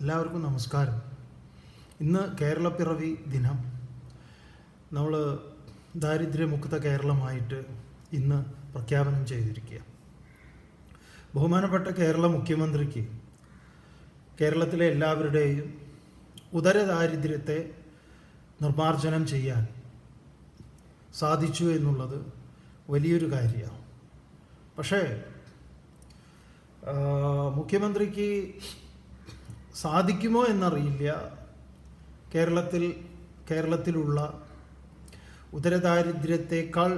എല്ലാവർക്കും നമസ്കാരം. ഇന്ന് കേരളപ്പിറവി ദിനം. നമ്മൾ ദാരിദ്ര്യമുക്ത കേരളമായിട്ട് ഇന്ന് പ്രഖ്യാപനം ചെയ്തിരിക്കുക. ബഹുമാനപ്പെട്ട കേരള മുഖ്യമന്ത്രിക്ക് കേരളത്തിലെ എല്ലാവരുടെയും ഉദരദാരിദ്ര്യത്തെ നിർമ്മാർജനം ചെയ്യാൻ സാധിച്ചു എന്നുള്ളത് വലിയൊരു കാര്യമാണ്. പക്ഷേ മുഖ്യമന്ത്രിക്ക് സാധിക്കുമോ എന്നറിയില്ല. കേരളത്തിൽ കേരളത്തിലുള്ള ഉദരദാരിദ്ര്യത്തെക്കാൾ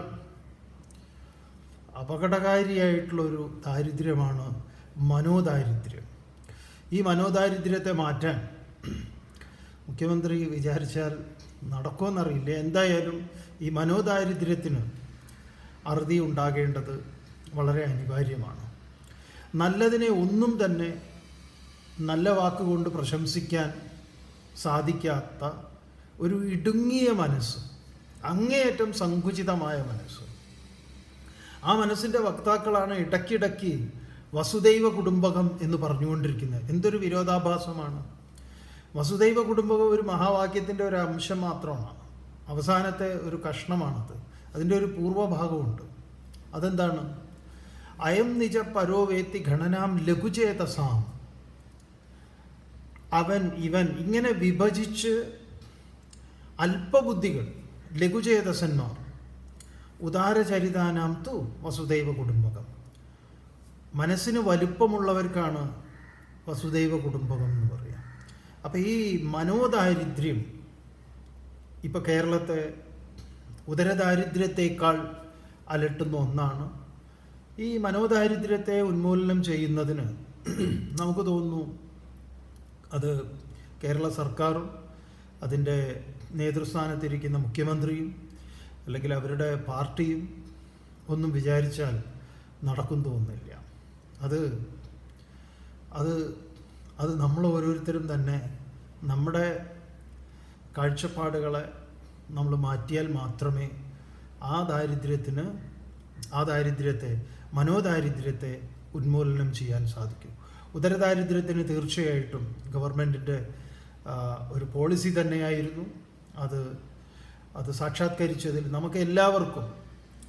അപകടകാരിയായിട്ടുള്ളൊരു ദാരിദ്ര്യമാണ് മനോദാരിദ്ര്യം. ഈ മനോദാരിദ്ര്യത്തെ മാറ്റാൻ മുഖ്യമന്ത്രി വിചാരിച്ചാൽ നടക്കുമെന്നറിയില്ല. എന്തായാലും ഈ മനോദാരിദ്ര്യത്തിന് അറുതി ഉണ്ടാകേണ്ടത് വളരെ അനിവാര്യമാണ്. നല്ലതിനെ ഒന്നും തന്നെ നല്ല വാക്കുകൊണ്ട് പ്രശംസിക്കാൻ സാധിക്കാത്ത ഒരു ഇടുങ്ങിയ മനസ്സ് അങ്ങേയറ്റം സങ്കുചിതമായ മനസ്സ്. ആ മനസ്സിന്റെ വക്താക്കളാണ് ഇടയ്ക്കിടയ്ക്ക് വസുദൈവ കുടുംബകം എന്ന് പറഞ്ഞുകൊണ്ടിരിക്കുന്നത്. എന്തൊരു വിരോധാഭാസമാണ്. വസുദൈവ കുടുംബകം ഒരു മഹാവാക്യത്തിന്റെ ഒരു അംശം മാത്രമാണ്. അവസാനത്തെ ഒരു കഷ്ണമാണത്. അതിന്റെ ഒരു പൂർവഭാഗമുണ്ട്. അതെന്താണ്? അയം നിജ പരോവേത്തി ഘടനാം ലഘുചേതസാം. അവൻ ഇവൻ ഇങ്ങനെ വിഭജിച്ച് അല്പബുദ്ധികൾ ലഘുചേതസന്മാർ. ഉദാരചരിതാനാം തു വസുദൈവ കുടുംബകം. മനസ്സിന് വലുപ്പമുള്ളവർക്കാണ് വസുദൈവ കുടുംബകം എന്ന് പറയാം. അപ്പം ഈ മനോദാരിദ്ര്യം ഇപ്പം കേരളത്തെ ഉദരദാരിദ്ര്യത്തേക്കാൾ അലട്ടുന്ന ഒന്നാണ്. ഈ മനോദാരിദ്ര്യത്തെ ഉന്മൂലനം ചെയ്യുന്നതിന് നമുക്ക് തോന്നുന്നു അത് കേരള സർക്കാരും അതിന്റെ നേതൃസ്ഥാനത്തിരിക്കുന്ന മുഖ്യമന്ത്രിയും അല്ലെങ്കിൽ അവരുടെ പാർട്ടിയും ഒന്നും വിചാരിച്ചാൽ നടക്കും തോന്നുന്നില്ല. അത് അത് അത് നമ്മൾ ഓരോരുത്തരും തന്നെ നമ്മുടെ കാഴ്ചപ്പാടുകളെ നമ്മൾ മാറ്റിയാൽ മാത്രമേ ആ ദാരിദ്ര്യത്തിന് ആ ദാരിദ്ര്യത്തെ മനോദാരിദ്ര്യത്തെ ഉന്മൂലനം ചെയ്യാൻ സാധിക്കൂ. ഉദരദാരിദ്ര്യത്തിന് തീർച്ചയായിട്ടും ഗവൺമെന്റിന്റെ ഒരു പോളിസി തന്നെയായിരുന്നു. അത് അത് സാക്ഷാത്കരിച്ചതിൽ നമുക്ക് എല്ലാവർക്കും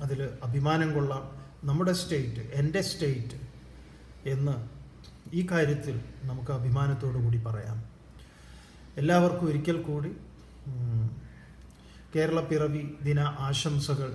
അതിൽ അഭിമാനം കൊള്ളാം. നമ്മുടെ സ്റ്റേറ്റ് എന്റെ സ്റ്റേറ്റ് എന്ന് ഈ കാര്യത്തിൽ നമുക്ക് അഭിമാനത്തോടു കൂടി പറയാം. എല്ലാവർക്കും ഒരിക്കൽ കൂടി കേരള പിറവി ദിന ആശംസകൾ